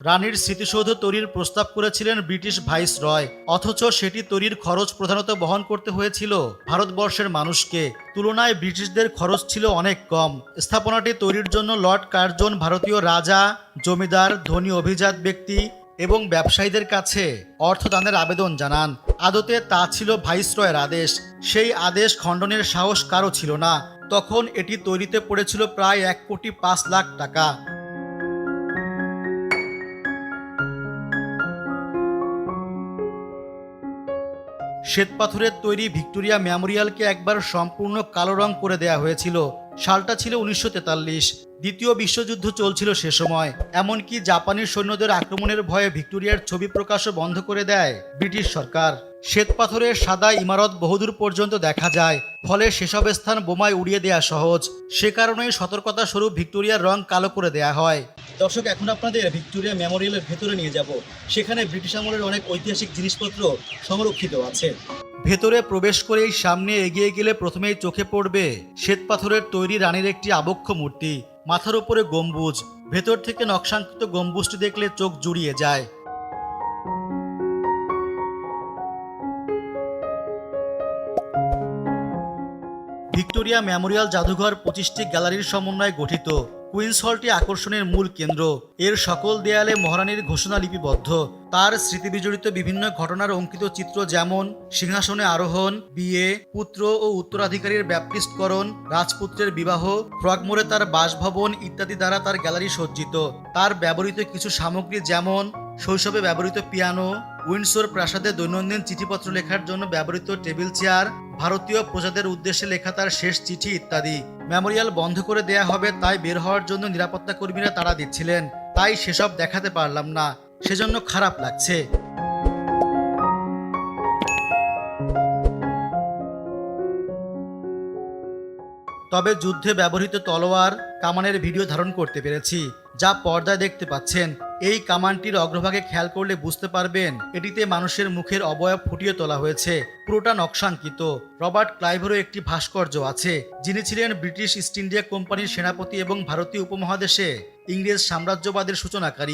রানীর স্মৃতিসৌধ তৈরির প্রস্তাব করেছিলেন ব্রিটিশ ভাইস রয়। অথচ সেটি তৈরির খরচ প্রধানত বহন করতে হয়েছিল ভারতবর্ষের মানুষকে। তুলনায় ব্রিটিশদের খরচ ছিল অনেক কম। স্থাপনাটি তৈরির জন্য লর্ড কার্জন ভারতীয় রাজা, জমিদার, ধনী অভিজাত ব্যক্তি এবং ব্যবসায়ীদের কাছে অর্থদানের আবেদন জানান। আদতে তা ছিল ভাইসরয়ের আদেশ। সেই আদেশ খণ্ডনের সাহস কারও ছিল না। তখন এটি তৈরিতে পড়েছিল প্রায় এক কোটি পাঁচ লাখ টাকা। শ্বেতপাথরের তৈরি ভিক্টোরিয়া মেমোরিয়ালকে একবার সম্পূর্ণ কালো রং করে দেয়া হয়েছিল। সালটা ছিল উনিশশো তেতাল্লিশ। দ্বিতীয় বিশ্বযুদ্ধ চলছিল সে সময়। এমনকি জাপানি সৈন্যদের আক্রমণের ভয়ে ভিক্টোরিয়ার ছবি প্রকাশও বন্ধ করে দেয় ব্রিটিশ সরকার। শ্বেতপাথরের সাদা ইমারত বহুদূর পর্যন্ত দেখা যায়। ফলে সেসব স্থান বোমায় উড়িয়ে দেয়া সহজ। সে কারণেই সতর্কতা স্বরূপ ভিক্টোরিয়ার রং কালো করে দেয়া হয়। দর্শক, এখন আপনাদের ভিক্টোরিয়া মেমোরিয়ালের ভেতরে নিয়ে যাব। সেখানে ব্রিটিশ আমলের অনেক ঐতিহাসিক জিনিসপত্র সংরক্ষিত আছে। ভেতরে প্রবেশ করেই সামনে এগিয়ে গেলে প্রথমেই চোখে পড়বে শ্বেতপাথরের তৈরি রানীর একটি আবক্ষ মূর্তি। মাথার উপরে গম্বুজ, ভেতর থেকে নকশাঙ্কিত গম্বুজটি দেখলে চোখ জুড়িয়ে যায়। ভিক্টোরিয়া মেমোরিয়াল জাদুঘর পঁচিশটি গ্যালারির সমন্বয়ে গঠিত। কুইন্স হলটি আকর্ষণের মূল কেন্দ্র। এর সকল দেয়ালে মহারানীর ঘোষণা লিপিবদ্ধ। তার স্মৃতিবিজড়িত বিভিন্ন ঘটনার অঙ্কিত চিত্র যেমন সিংহাসনে আরোহণ, বিয়ে, পুত্র ও উত্তরাধিকারীর ব্যাপটিস্টকরণ রাজপুত্রের বিবাহ ফ্রগমোরে তার বাসভবন ইত্যাদি দ্বারা তার গ্যালারি সজ্জিত। তার ব্যবহৃত কিছু সামগ্রী যেমন শৈশবে ব্যবহৃত পিয়ানো, উইন্ডসোর প্রাসাদে দৈনন্দিন চিঠিপত্র লেখার জন্য ব্যবহৃত টেবিল চেয়ার ভারতীয় প্রজাদের উদ্দেশ্যে লেখা তার শেষ চিঠি ইত্যাদি। মেমোরিয়াল বন্ধ করে দেয়া হবে, তাই বের হওয়ার জন্য নিরাপত্তা কর্মীরা তাড়া দিচ্ছিলেন। তাই সেসব দেখাতে পারলাম না। সেজন্য খারাপ লাগছে। তবে যুদ্ধে ব্যবহৃত তলোয়ার, কামানের ভিডিও ধারণ করতে পেরেছি। যা পর্দায় দেখতে পাচ্ছেন। এই কামানটির অগ্রভাগে খেয়াল করলে বুঝতে পারবেন, এটিতে মানুষের মুখের অবয়ব ফুটিয়ে তোলা হয়েছে। পুরোটা নকশাঙ্কিত। রবার্ট ক্লাইভেরও একটি ভাস্কর্য আছে, যিনি ছিলেন ব্রিটিশ ইস্ট ইন্ডিয়া কোম্পানির সেনাপতি এবং ভারতীয় উপমহাদেশে ইংরেজ সাম্রাজ্যবাদের সূচনাকারী।